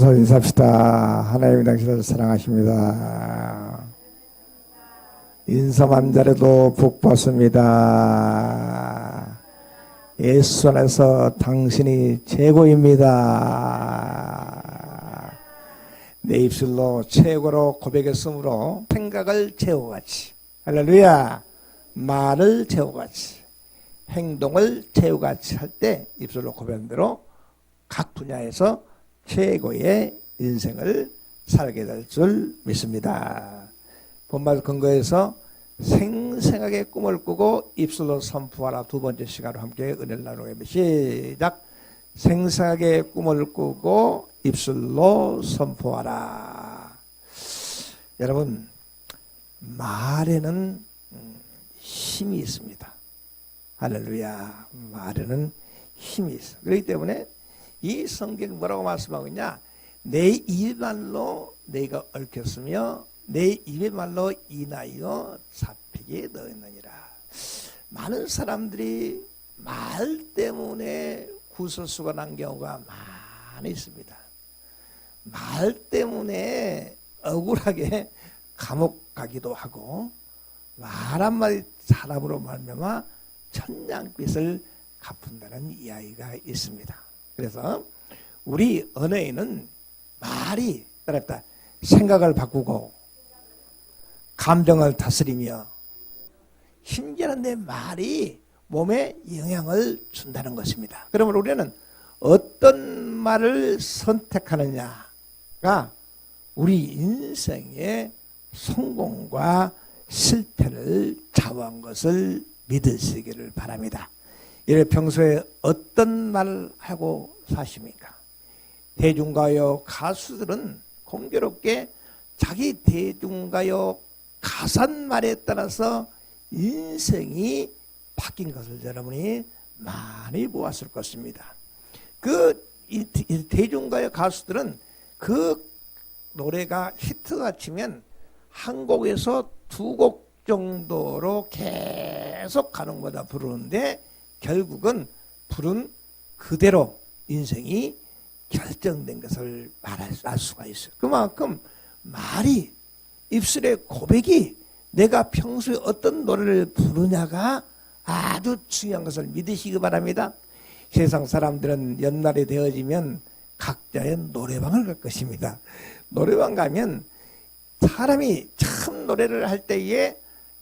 서로 인사합시다. 하나님 당신을 사랑하십니다. 인사만 잘해도 복 받습니다. 예수 안에서 당신이 최고입니다. 내 입술로 최고로 고백했으므로 생각을 채워같이 할렐루야 말을 채워같이 행동을 채워같이 할 때 입술로 고백한 대로 각 분야에서 최고의 인생을 살게 될 줄 믿습니다. 본말 근거에서 생생하게 꿈을 꾸고 입술로 선포하라 두 번째 시간으로 함께 은혜를 나누겠습니다. 시작. 생생하게 꿈을 꾸고 입술로 선포하라. 여러분 말에는 음, 힘이 있습니다. 할렐루야. 말에는 힘이 있어. 그렇기 때문에 이 성경 뭐라고 말씀하고 있냐? 내 입말로 내가 얽혔으며 내 입의 말로 인하여 잡히게 넣었느니라. 많은 사람들이 말 때문에 구설수가 난 경우가 많이 있습니다. 말 때문에 억울하게 감옥 가기도 하고 말 한마디 사람으로 말미암아 천냥빚을 갚은다는 이야기가 있습니다. 그래서 우리 언어에는 말이 따랐다 생각을 바꾸고 감정을 다스리며 심지어 내 말이 몸에 영향을 준다는 것입니다. 그러면 우리는 어떤 말을 선택하느냐가 우리 인생의 성공과 실패를 좌우한 것을 믿으시기를 바랍니다. 이를 평소에 어떤 말을 하고 사십니까? 대중가요 가수들은 공교롭게 자기 대중가요 가사말에 따라서 인생이 바뀐 것을 여러분이 많이 보았을 것입니다. 그 대중가요 가수들은 그 노래가 히트가 치면 한 곡에서 두 곡 정도로 계속 가는 거다 부르는데 결국은 부른 그대로 인생이 결정된 것을 말할 수가 있어요. 그만큼 말이 입술의 고백이 내가 평소에 어떤 노래를 부르냐가 아주 중요한 것을 믿으시기 바랍니다. 세상 사람들은 연날이 되어지면 각자의 노래방을 갈 것입니다. 노래방 가면 사람이 참 노래를 할 때에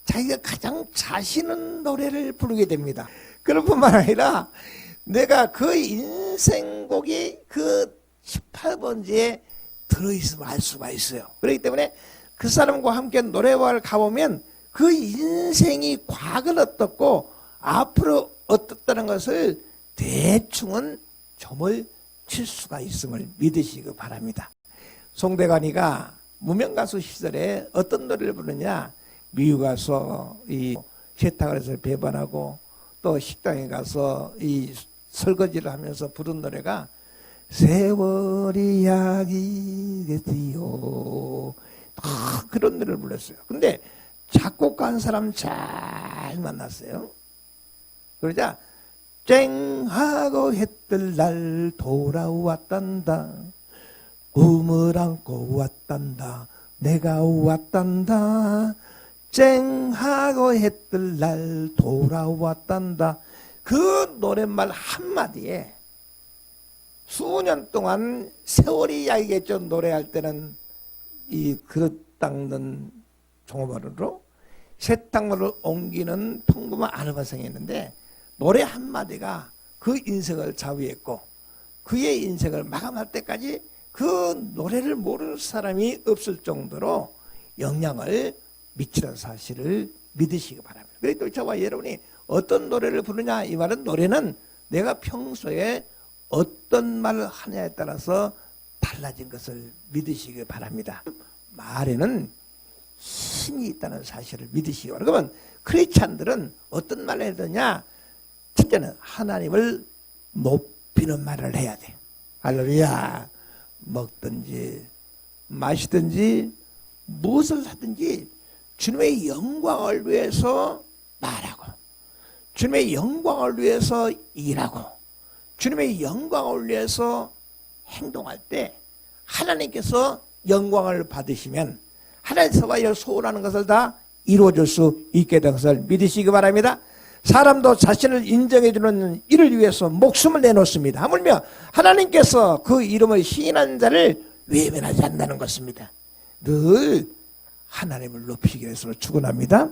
자기가 가장 자신은 노래를 부르게 됩니다. 그럴 뿐만 아니라 내가 그 인생곡이 그 18번지에 들어있음을 알 수가 있어요. 그렇기 때문에 그 사람과 함께 노래방을 가보면 그 인생이 과거는 어떻고 앞으로 어떻다는 것을 대충은 점을 칠 수가 있음을 믿으시기 바랍니다. 송대관이가 무명가수 시절에 어떤 노래를 부르냐 미국 가서 이 세탁을 해서 배반하고 또 식당에 가서 이 설거지를 하면서 부른 노래가 세월이 약이겠지요. 아, 그런 노래를 불렀어요. 근데 작곡한 사람 잘 만났어요. 그러자 쨍 하고 해뜰 날 돌아왔단다. 꿈을 안고 왔단다. 내가 왔단다. 쨍하고 해뜰 날 돌아왔단다. 그 노랫말 한마디에 수년 동안 세월이 야이겠죠. 노래할 때는 이 그릇 닦는 종업원으로 세탁물을 옮기는 평범한 아르바생이 있는데 노래 한마디가 그 인생을 좌우했고 그의 인생을 마감할 때까지 그 노래를 모르는 사람이 없을 정도로 영향을 미치는 사실을 믿으시기 바랍니다. 그래도 저와 여러분이 어떤 노래를 부르냐 이 말은 노래는 내가 평소에 어떤 말을 하냐에 따라서 달라진 것을 믿으시기 바랍니다. 말에는 힘이 있다는 사실을 믿으시기 바랍니다. 그러면 크리스찬들은 어떤 말을 해야 되냐? 첫째는 하나님을 높이는 말을 해야 돼. 할렐루야. 먹든지 마시든지 무엇을 하든지 주님의 영광을 위해서 말하고 주님의 영광을 위해서 일하고 주님의 영광을 위해서 행동할 때 하나님께서 영광을 받으시면 하나님께서 소원하는 것을 다 이루어줄 수 있게 된 것을 믿으시기 바랍니다. 사람도 자신을 인정해주는 이를 위해서 목숨을 내놓습니다. 하물며 하나님께서 그 이름을 시인한 자를 외면하지 않는다는 것입니다. 늘 하나님을 높이기 위해서 축원합니다.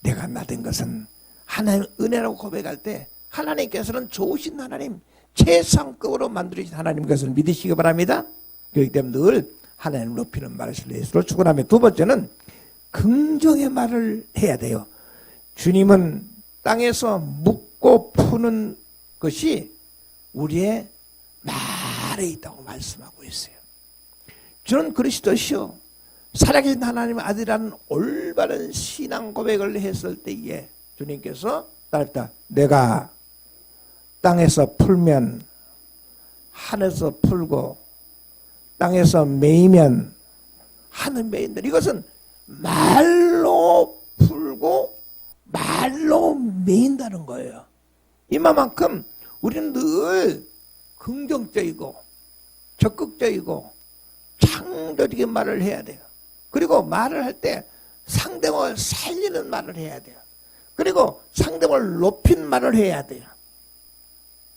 내가 나된 것은 하나님 은혜라고 고백할 때 하나님께서는 좋으신 하나님, 최상급으로 만들어진 하나님 것을 믿으시기 바랍니다. 그렇기 때문에 늘 하나님 높이는 말을 예수로 축원하며 두 번째는 긍정의 말을 해야 돼요. 주님은 땅에서 묻고 푸는 것이 우리의 말에 있다고 말씀하고 있어요. 저는 그리스도시요. 살아계신 하나님의 아들이라는 올바른 신앙 고백을 했을 때에 주님께서 딸다 내가 땅에서 풀면 하늘에서 풀고 땅에서 메이면 하늘 메인다. 이것은 말로 풀고 말로 메인다는 거예요. 이만큼 우리는 늘 긍정적이고 적극적이고 창조적인 말을 해야 돼요. 그리고 말을 할 때 상대방을 살리는 말을 해야 돼요. 그리고 상대방을 높인 말을 해야 돼요.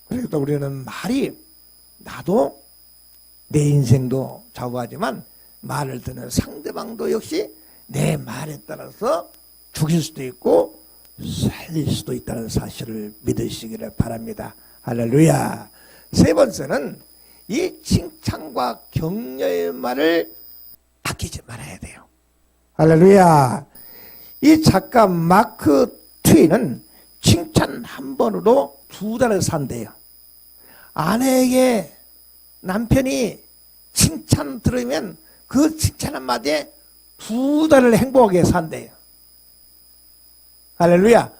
그래도 우리는 말이 나도 내 인생도 좌우하지만 말을 듣는 상대방도 역시 내 말에 따라서 죽일 수도 있고 살릴 수도 있다는 사실을 믿으시기를 바랍니다. 할렐루야. 세 번째는 이 칭찬과 격려의 말을 아끼지 말아야 돼요. 할렐루야. 이 작가 마크 트윈은 칭찬 한 번으로 두 달을 산대요. 아내에게 남편이 칭찬 들으면 그 칭찬 한마디에 두 달을 행복하게 산대요. 할렐루야.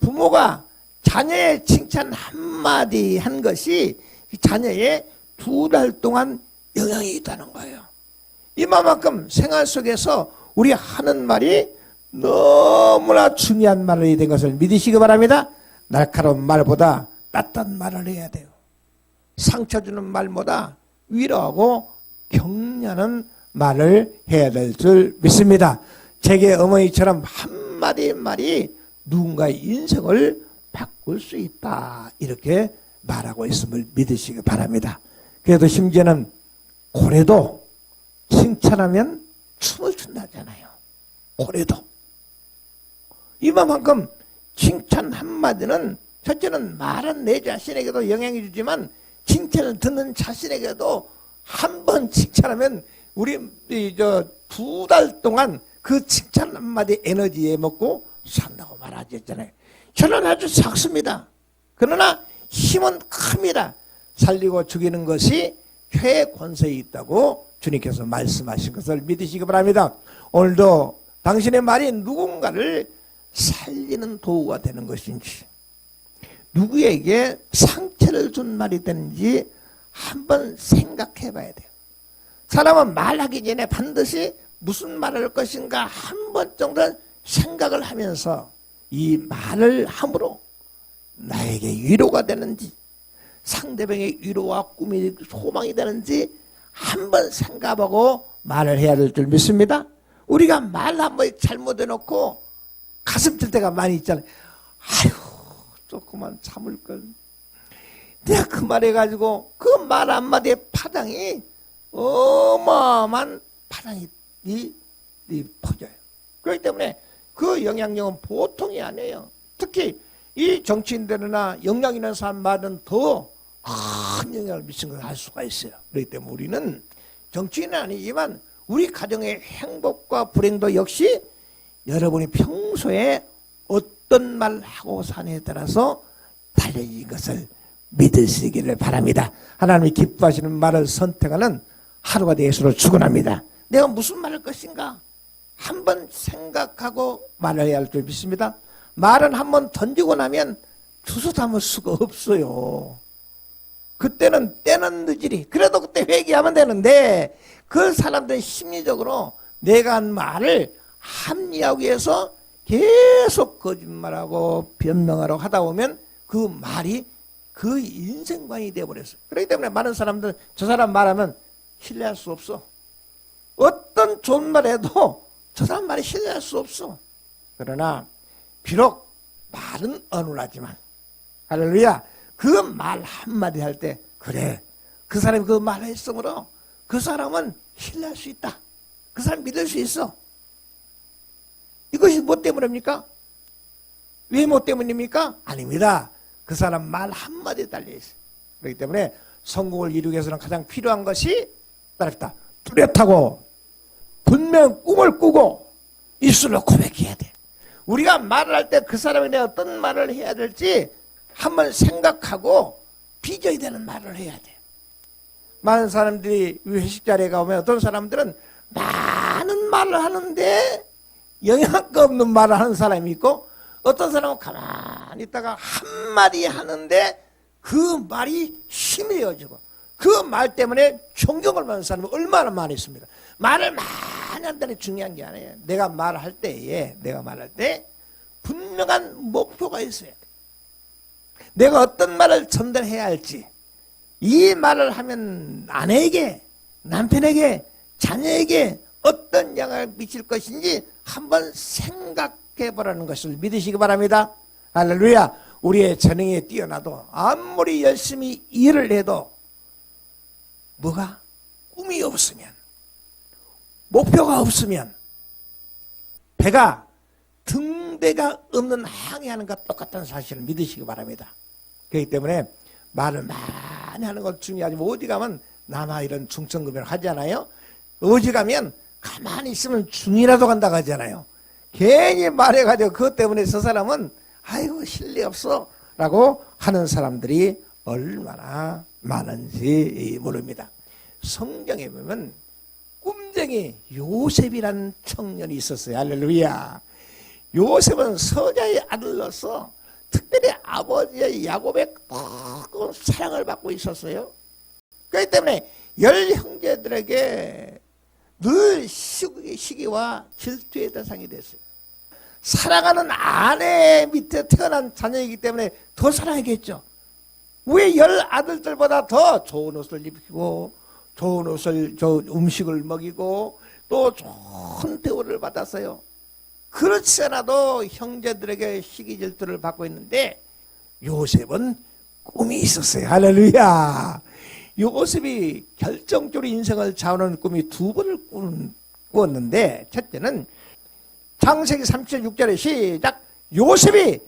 부모가 자녀의 칭찬 한마디 한 것이 자녀의 두 달 동안 영향이 있다는 거예요. 이만큼 생활 속에서 우리 하는 말이 너무나 중요한 말이 된 것을 믿으시기 바랍니다. 날카로운 말보다 따뜻한 말을 해야 돼요. 상처 주는 말보다 위로하고 격려하는 말을 해야 될 줄 믿습니다. 제게 어머니처럼 한마디 말이 누군가의 인생을 바꿀 수 있다. 이렇게 말하고 있음을 믿으시기 바랍니다. 그래도 심지어는 고래도 칭찬하면 춤을 춘다잖아요. 고래도. 이만큼 칭찬 한마디는 첫째는 말은 내 자신에게도 영향이 주지만 칭찬을 듣는 자신에게도 한 번 칭찬하면 우리 저두 달 동안 그 칭찬 한마디 에너지에 먹고 산다고 말하셨잖아요. 저는 아주 작습니다. 그러나 힘은 큽니다. 살리고 죽이는 것이 회 권세에 있다고 주님께서 말씀하신 것을 믿으시기 바랍니다. 오늘도 당신의 말이 누군가를 살리는 도구가 되는 것인지 누구에게 상처를 준 말이 되는지 한번 생각해 봐야 돼요. 사람은 말하기 전에 반드시 무슨 말을 할 것인가 한 번 정도 생각을 하면서 이 말을 함으로 나에게 위로가 되는지 상대방의 위로와 꿈이 소망이 되는지 한번 생각하고 말을 해야 될 줄 믿습니다. 우리가 말 한번 잘못해 놓고 가슴 뜰 때가 많이 있잖아요. 아유, 조금만 참을 걸. 내가 그 말 해가지고 그 말 한마디의 파장이 어마어마한 파장이 이, 이 퍼져요. 그렇기 때문에 그 영향력은 보통이 아니에요. 특히 이 정치인들이나 역량 있는 사람 말은 더 큰 영향을 미친 걸 알 수가 있어요. 그렇기 때문에 우리는 정치인은 아니지만 우리 가정의 행복과 불행도 역시 여러분이 평소에 어떤 말을 하고 사느냐에 따라서 달려진 것을 믿으시기를 바랍니다. 하나님이 기뻐하시는 말을 선택하는 하루가 되수록 축원합니다. 내가 무슨 말할 것인가? 한번 생각하고 말을 해야 할 줄 믿습니다. 말은 한번 던지고 나면 주워 담을 수가 없어요. 그때는 때는 늦으리. 그래도 그때 회개하면 되는데 그 사람들은 심리적으로 내가 한 말을 합리하기 위해서 계속 거짓말하고 변명하라고 하다 보면 그 말이 그 인생관이 되어버렸어요. 그렇기 때문에 많은 사람들 저 사람 말하면 신뢰할 수 없어. 어떤 좋은 말 해도 저 사람 말에 신뢰할 수 없어. 그러나 비록 말은 어눌하지만 할렐루야 그 말 한마디 할 때 그래 그 사람이 그 말을 했으므로 그 사람은 신뢰할 수 있다. 그 사람 믿을 수 있어. 이것이 뭐 때문입니까? 왜뭐 때문입니까? 아닙니다. 그 사람 말 한마디에 달려있어요. 그렇기 때문에 성공을 이루기 위해서는 가장 필요한 것이 따르다. 뚜렷하고 분명 꿈을 꾸고 입술로 고백해야 돼. 우리가 말을 할 때 그 사람에 대해 어떤 말을 해야 될지 한번 생각하고 빚어야 되는 말을 해야 돼. 많은 사람들이 회식 자리에 가보면 어떤 사람들은 많은 말을 하는데 영향가 없는 말을 하는 사람이 있고 어떤 사람은 가만히 있다가 한마디 하는데 그 말이 힘이 되어지고 그 말 때문에 존경을 받는 사람이 얼마나 많이 있습니다. 말을 많이 한다는 게 중요한 게 아니에요. 내가 말할 때에 내가 말할 때 분명한 목표가 있어야 돼. 내가 어떤 말을 전달해야 할지 이 말을 하면 아내에게 남편에게 자녀에게 어떤 영향을 미칠 것인지 한번 생각해 보라는 것을 믿으시기 바랍니다. 할렐루야. 우리의 재능에 뛰어나도 아무리 열심히 일을 해도 뭐가 꿈이 없으면 목표가 없으면 배가 등대가 없는 항해하는 것 똑같다는 사실을 믿으시기 바랍니다. 그렇기 때문에 말을 많이 하는 것 중요하지만 어디 가면 남아 이런 중천급여를 하잖아요. 어디 가면 가만히 있으면 중이라도 간다고 하잖아요. 괜히 말해가지고 그것 때문에 저 사람은 아이고 실리 없어 라고 하는 사람들이 얼마나 많은지 모릅니다. 성경에 보면 꿈쟁이 요셉이라는 청년이 있었어요. 할렐루야. 요셉은 서자의 아들로서 특별히 아버지의 야곱의 큰 사랑을 받고 있었어요. 그렇기 때문에 열 형제들에게 늘 시기- 시기와 질투의 대상이 됐어요. 사랑하는 아내 밑에 태어난 자녀이기 때문에 더 사랑하겠죠. 왜 열 아들들보다 더 좋은 옷을 입히고 좋은 옷을 저 음식을 먹이고 또 좋은 대우를 받았어요. 그렇지 않아도 형제들에게 시기 질투를 받고 있는데 요셉은 꿈이 있었어요. 할렐루야. 요셉이 결정적으로 인생을 좌우하는 꿈이 두 번을 꾼- 꾸었는데 첫째는 창세기 36절에 시작 요셉이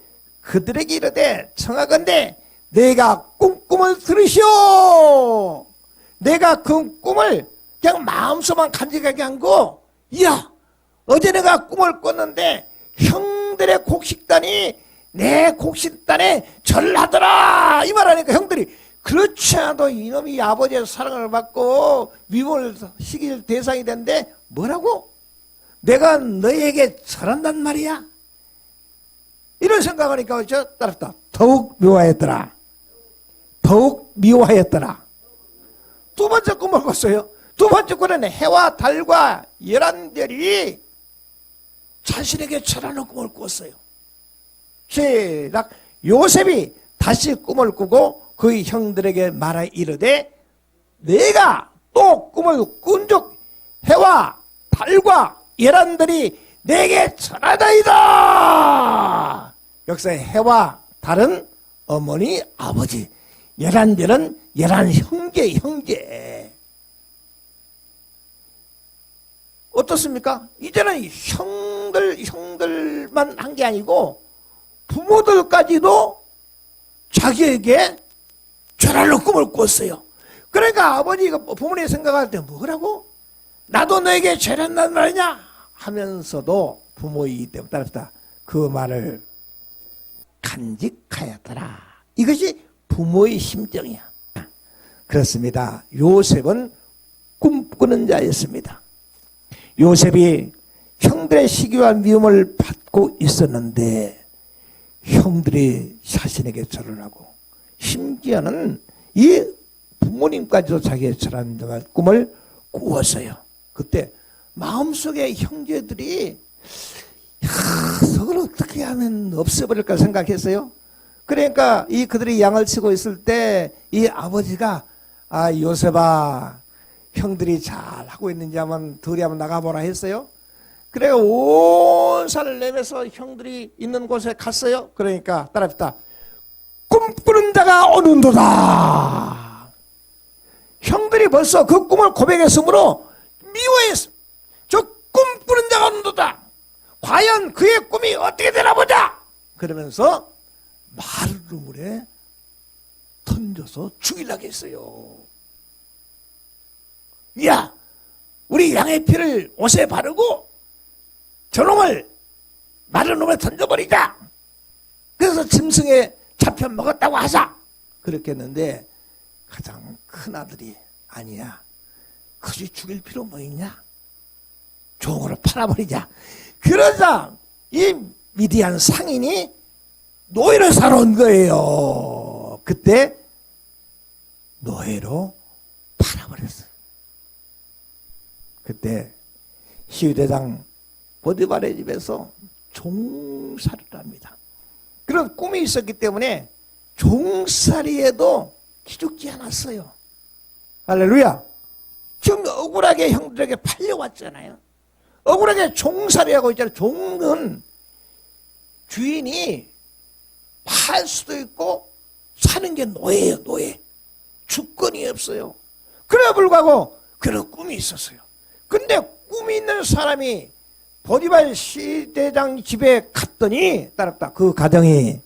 그들에게 이르되 청하건대 내가 꿈꿈을 들으시오 내가 그 꿈을 그냥 마음속만 간직하게 한거 야 어제 내가 꿈을 꿨는데 형들의 곡식단이 내 곡식단에 절하더라 이 말하니까 형들이 그렇지 않아도 이놈이 아버지의 사랑을 받고 미움을 시킬 대상이 된데 뭐라고? 내가 너에게 절한단 말이야? 이런 생각하니까 저 따랐다. 더욱 미워했더라. 더욱 미워하였더라. 두 번째 꿈을 꿨어요. 두 번째 꿈에는 해와 달과 열한 별이 자신에게 절하는 꿈을 꿨어요. 시작. 요셉이 다시 꿈을 꾸고 그의 형들에게 말하 이르되 내가 또 꿈을 꾼 적 해와 달과 예란들이 내게 전하다이다. 역사의 해와 달은 어머니 아버지 예란들은 예란 형제 형제 어떻습니까? 이제는 형들 형들만 한 게 아니고 부모들까지도 자기에게 절하는 꿈을 꿨어요. 그러니까 아버지가 부모님 생각할 때 뭐라고? 나도 너에게 절한단 말이냐? 하면서도 부모이기 때문에 따랐다. 그 말을 간직하였더라. 이것이 부모의 심정이야. 그렇습니다. 요셉은 꿈꾸는 자였습니다. 요셉이 형들의 시기와 미움을 받고 있었는데 형들이 자신에게 절을 하고 심지어는 이 부모님까지도 자기의 절한 꿈을 꾸었어요. 그때 마음속에 형제들이 야, 저걸 어떻게 하면 없애버릴까 생각했어요. 그러니까 이 그들이 양을 치고 있을 때 이 아버지가 아 요셉아 형들이 잘 하고 있는지 한번 들이 한번 나가보라 했어요. 그래 온 산을 내면서 형들이 있는 곳에 갔어요. 그러니까 따라합시다. 꿈꾸는 자가 오는도다. 형들이 벌써 그 꿈을 고백했으므로 미워했어. 저 꿈꾸는 자가 오는도다. 과연 그의 꿈이 어떻게 되나 보자. 그러면서 마루물에 던져서 죽이려고 했어요. 야, 우리 양의 피를 옷에 바르고 저놈을 마른 놈에 던져버리자. 그래서 짐승에 잡혀 먹었다고 하자. 그렇게 했는데 가장 큰 아들이 아니야. 굳이 죽일 필요 뭐 있냐? 종으로 팔아버리자. 그러자 이 미디안 상인이 노예를 사러 온 거예요. 그때 노예로 팔아버렸어요. 그때 시위대장 보디발의 집에서 종살이를 합니다. 그런 꿈이 있었기 때문에 종살이에도 기죽지 않았어요. 할렐루야. 지금 억울하게 형들에게 팔려왔잖아요. 억울하게 종살이하고 있잖아요. 종은 주인이 팔 수도 있고 사는 게 노예예요, 노예. 주권이 없어요. 그래 불구하고 그런 꿈이 있었어요. 근데 꿈이 있는 사람이 보디발 시대장 집에 갔더니 따랐다. 그 가정이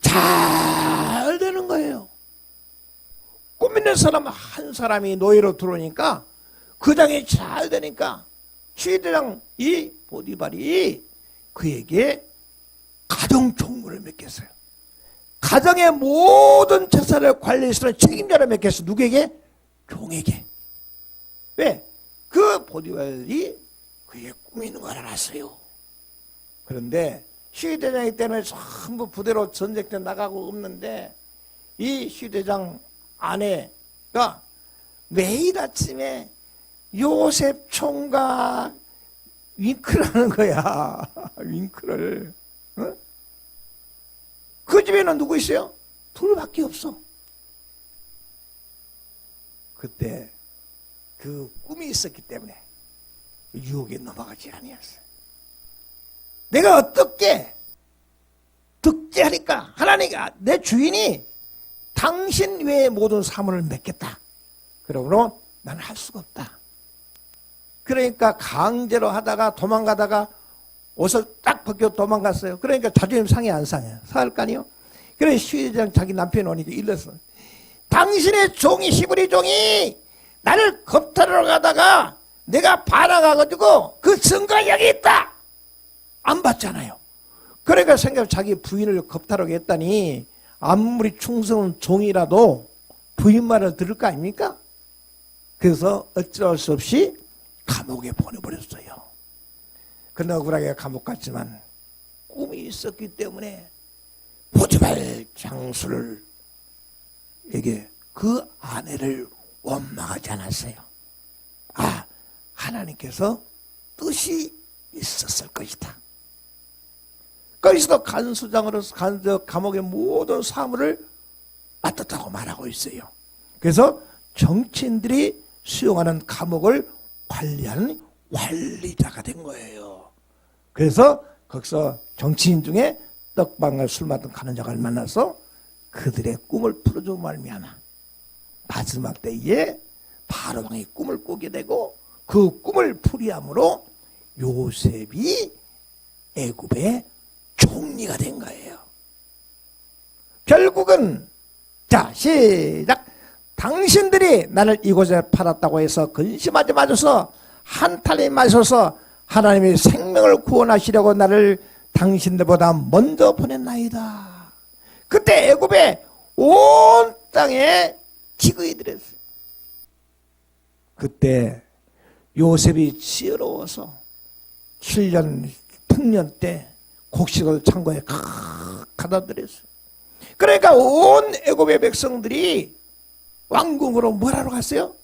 잘 되는 거예요. 꿈 있는 사람 한 사람이 노예로 들어오니까 그 장이 잘 되니까 시대장 이 보디발이 그에게 가정 총무를 맡겼어요. 가정의 모든 재산을 관리해서는 책임자를 맡겼어. 누구에게? 종에게. 왜? 그 보디발이 그의 있는 걸 알았어요. 그런데 시대장이 때문에 전부 부대로 전쟁 때 나가고 없는데 이 시대장 아내가 매일 아침에 요셉 총각 윙크를 하는 거야. 윙크를. 어? 그 집에는 누구 있어요? 둘밖에 없어. 그때 그 꿈이 있었기 때문에 유혹에 넘어가지 아니었어요. 내가 어떻게 득제하니까 하나님가 내 주인이 당신 외의 모든 사물을 맺겠다. 그러므로 나는 할 수가 없다. 그러니까 강제로 하다가 도망가다가 옷을 딱 벗겨 도망갔어요. 그러니까 자존심 상해 안 상해? 아니요? 그래 시장 자기 남편이 오니까 일렀어. 당신의 종이 시부리 종이 나를 겁탈하러 가다가 내가 반항가가지고 그 증거 여기 있다. 안 받잖아요. 그러니까 생각 자기 부인을 겁탈하게 했다니 아무리 충성은 종이라도 부인 말을 들을 거 아닙니까? 그래서 어쩔 수 없이 감옥에 보내버렸어요. 그러나 억울하게 감옥 갔지만 꿈이 있었기 때문에 보지말 장수를 에게 그 아내를 원망하지 않았어요. 아, 하나님께서 뜻이 있었을 것이다. 그리스도 간수장으로서 간, 저, 감옥의 모든 사물을 맡았다고 말하고 있어요. 그래서 정치인들이 수용하는 감옥을 관리하는 관리자가 된 거예요. 그래서 거기서 정치인 중에 떡방을 술 맡은 가는 자를 만나서 그들의 꿈을 풀어줘 말미암아 마지막 때에 바로왕이 꿈을 꾸게 되고 그 꿈을 풀이함으로 요셉이 애굽의 총리가 된 거예요. 결국은 자 시작 당신들이 나를 이곳에 팔았다고 해서 근심하지 마셔서 한탄이 마셔서 하나님의 생명을 구원하시려고 나를 당신들보다 먼저 보냈나이다. 그때 애굽의 온 땅에 들었어요. 그때 요셉이 지혜로워서 7년 풍년 때 곡식을 창고에 가다 들였어요. 그러니까 온 애굽의 백성들이 왕궁으로 뭘 하러 갔어요?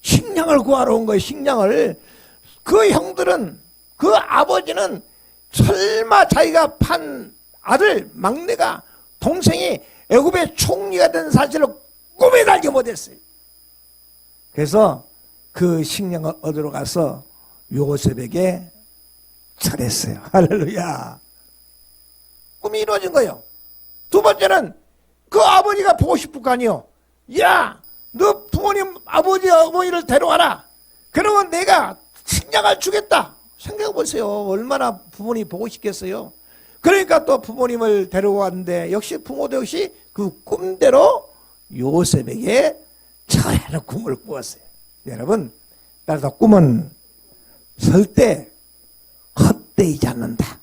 식량을 구하러 온 거예요. 식량을 그 형들은 그 아버지는 설마 자기가 판 아들 막내가 동생이 애굽의 총리가 된 사실을 꿈에 달지 못했어요. 그래서 그 식량을 얻으러 가서 요셉에게 절했어요. 할렐루야. 꿈이 이루어진 거예요. 두 번째는 그 아버지가 보고 싶을 거 아니요. 야, 너 부모님 아버지 어머니를 데려와라. 그러면 내가 식량을 주겠다. 생각해 보세요. 얼마나 부모님 보고 싶겠어요. 그러니까 또 부모님을 데려왔는데 역시 부모도 역시 그 꿈대로 요셉에게 절하는 꿈을 꾸었어요. 여러분, 따라서 꿈은 절대 헛되이지 않는다.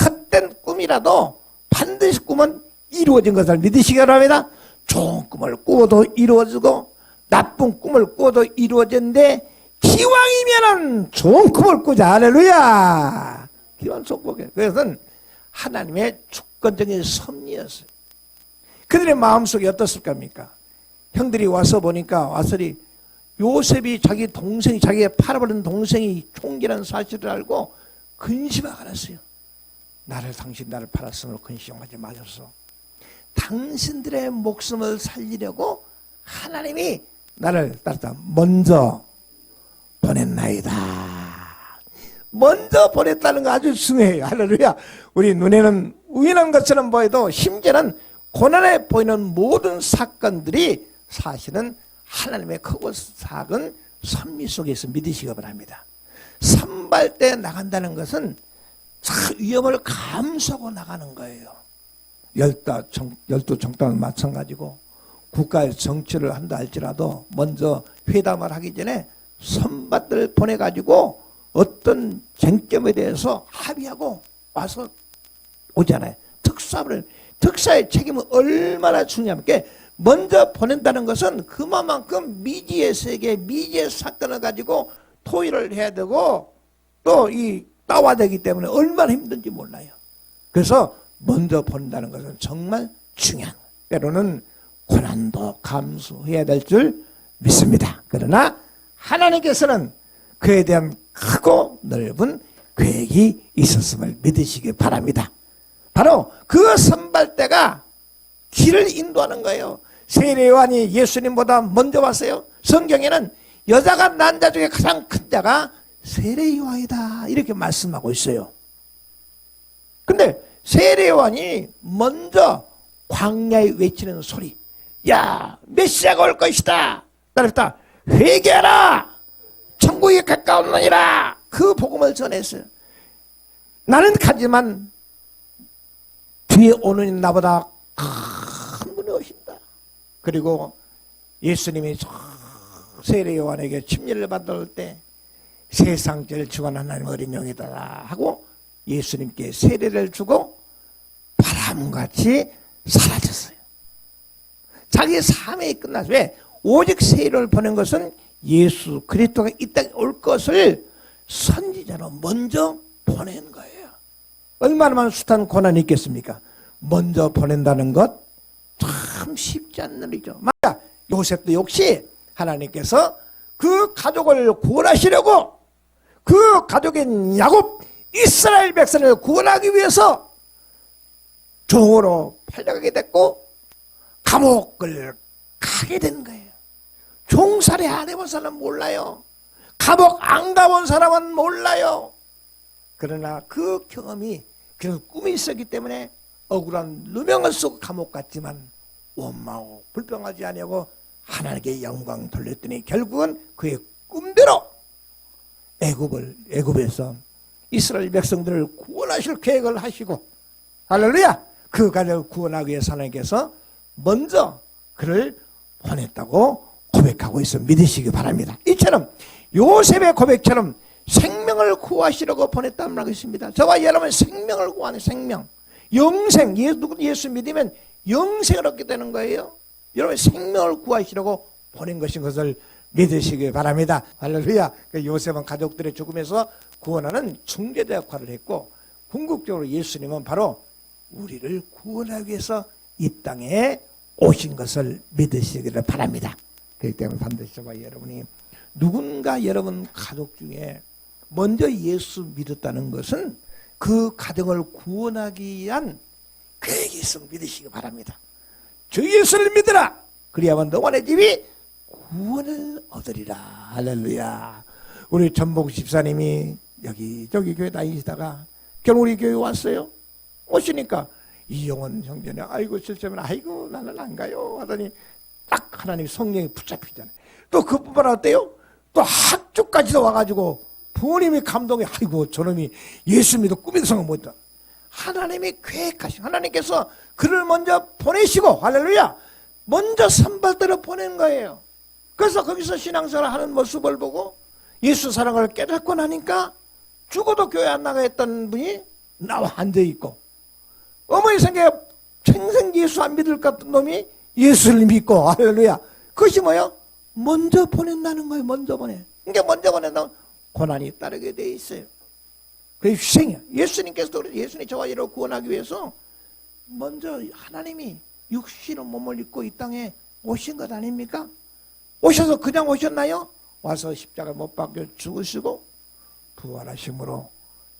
헛된 꿈이라도 반드시 꿈은 이루어진 것을 믿으시기 바랍니다. 좋은 꿈을 꾸어도 이루어지고 나쁜 꿈을 꾸어도 이루어졌는데 기왕이면은 좋은 꿈을 꾸자. 할렐루야. 기왕 꿈. 그것은 하나님의 주권적인 섭리였어요. 그들의 마음속에 어떻을 겁니까? 형들이 와서 보니까 와서리 요셉이 자기 동생이 자기의 팔아버린 동생이 총기라는 사실을 알고 근심하고 알았어요. 나를 당신 나를 팔았으므로 근심하지 마셔서 당신들의 목숨을 살리려고 하나님이 나를 따르다 먼저 보냈나이다. 먼저 보냈다는 거 아주 중요해요. 할렐루야. 우리 눈에는 우연한 것처럼 보여도 심지어는 고난에 보이는 모든 사건들이 사실은 하나님의 크고 작은 선미 속에서 믿으시기 바랍니다. 선발대 나간다는 것은 참 위험을 감수하고 나가는 거예요. 열두, 정, 열두 정당은 마찬가지고 국가의 정치를 한다 할지라도 먼저 회담을 하기 전에 선밭을 보내가지고 어떤 쟁점에 대해서 합의하고 와서 오잖아요. 특사를 특사의 책임은 얼마나 중요합니까? 먼저 보낸다는 것은 그만큼 미지의 세계, 미지의 사건을 가지고 토의를 해야 되고 또 이 따와되기 때문에 얼마나 힘든지 몰라요. 그래서 먼저 본다는 것은 정말 중요한 때로는 고난도 감수해야 될 줄 믿습니다. 그러나 하나님께서는 그에 대한 크고 넓은 계획이 있었음을 믿으시기 바랍니다. 바로 그 선발대가 길을 인도하는 거예요. 세례요한이 예수님보다 먼저 왔어요. 성경에는 여자가 난 자 중에 가장 큰 자가 세례요한이다 이렇게 말씀하고 있어요. 근데 세례요한이 먼저 광야에 외치는 소리 야 메시아가 올 것이다 따르다 회개하라 천국이 가까웠느니라 그 복음을 전했어요. 나는 가지만 뒤에 오는 나보다 큰 분이 오신다. 그리고 예수님이 세례 요한에게 침례를 받을 때 세상 제일 주관 하나님 어린 영이다 하고 예수님께 세례를 주고 바람같이 사라졌어요. 자기 삶이 끝났어요. 왜? 오직 세례를 보낸 것은 예수 그리스도가 이 땅에 올 것을 선지자로 먼저 보낸 거예요. 얼마나 많은 숱한 고난이 있겠습니까? 먼저 보낸다는 것 참 쉽지 않는 일이죠. 맞아. 요셉도 역시 하나님께서 그 가족을 구원하시려고 그 가족인 야곱 이스라엘 백성을 구원하기 위해서 종으로 팔려가게 됐고 감옥을 가게 된 거예요. 종살이 안 해본 사람은 몰라요. 감옥 안 가본 사람은 몰라요. 그러나 그 경험이 그 꿈이 있었기 때문에 억울한 누명을 쓰고 감옥 갔지만 원망하고 불평하지 아니하고 하나님께 영광 돌렸더니 결국은 그의 꿈대로 애굽을 애굽에서 이스라엘 백성들을 구원하실 계획을 하시고 할렐루야 그 가족을 구원하기 위해서 하나님께서 먼저 그를 보냈다고 고백하고 있어 믿으시기 바랍니다. 이처럼 요셉의 고백처럼 생명을 구하시려고 보냈단 말이습니다. 저와 여러분 생명을 구하는 생명, 영생, 예수, 예수 믿으면 영생을 얻게 되는 거예요. 여러분 생명을 구하시려고 보낸 것인 것을 믿으시기 바랍니다. 할렐루야. 그 요셉은 가족들의 죽음에서 구원하는 중재자 역할을 했고 궁극적으로 예수님은 바로 우리를 구원하기 위해서 이 땅에 오신 것을 믿으시기를 바랍니다. 그렇기 때문에 반드시 저와 여러분이 누군가 여러분 가족 중에 먼저 예수 믿었다는 것은 그 가정을 구원하기 위한 계획이 있음을 믿으시기 바랍니다. 주 예수를 믿으라. 그리야만 내 집이 구원을 얻으리라. 할렐루야. 우리 전복 집사님이 여기 저기 교회 다니시다가 결국 우리 교회 왔어요. 오시니까 이영원 형제네 아이고 실제면 아이고 나는 안 가요 하더니 딱 하나님 성령이 붙잡히잖아요. 또 그뿐만 어때요? 또 학교까지도 와가지고 부모님이 감동해 아이고 저놈이 예수 믿어 꿈에도 생각 못했다. 하나님이 계획하신 하나님께서 그를 먼저 보내시고 할렐루야 먼저 선발대로 보낸 거예요. 그래서 거기서 신앙생활 하는 모습을 보고 예수 사랑을 깨닫고 나니까 죽어도 교회 안 나가 했던 분이 나와 앉아 있고 어머니 생각에 평생 예수 안 믿을 것 같은 놈이 예수를 믿고 할렐루야 그것이 뭐요? 먼저 보낸다는 거예요 먼저 보내 그러니까 먼저 보낸다면 고난이 따르게 돼 있어요 그게 희생이야 예수님께서도. 예수님 저와 이를 구원하기 위해서 먼저 하나님이 육신의 몸을 입고 이 땅에 오신 것 아닙니까? 오셔서 그냥 오셨나요? 와서 십자가 못 박혀 죽으시고 부활하심으로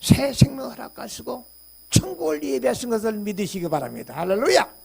새 생명 허락하시고 천국을 예비하신 것을 믿으시기 바랍니다. 할렐루야!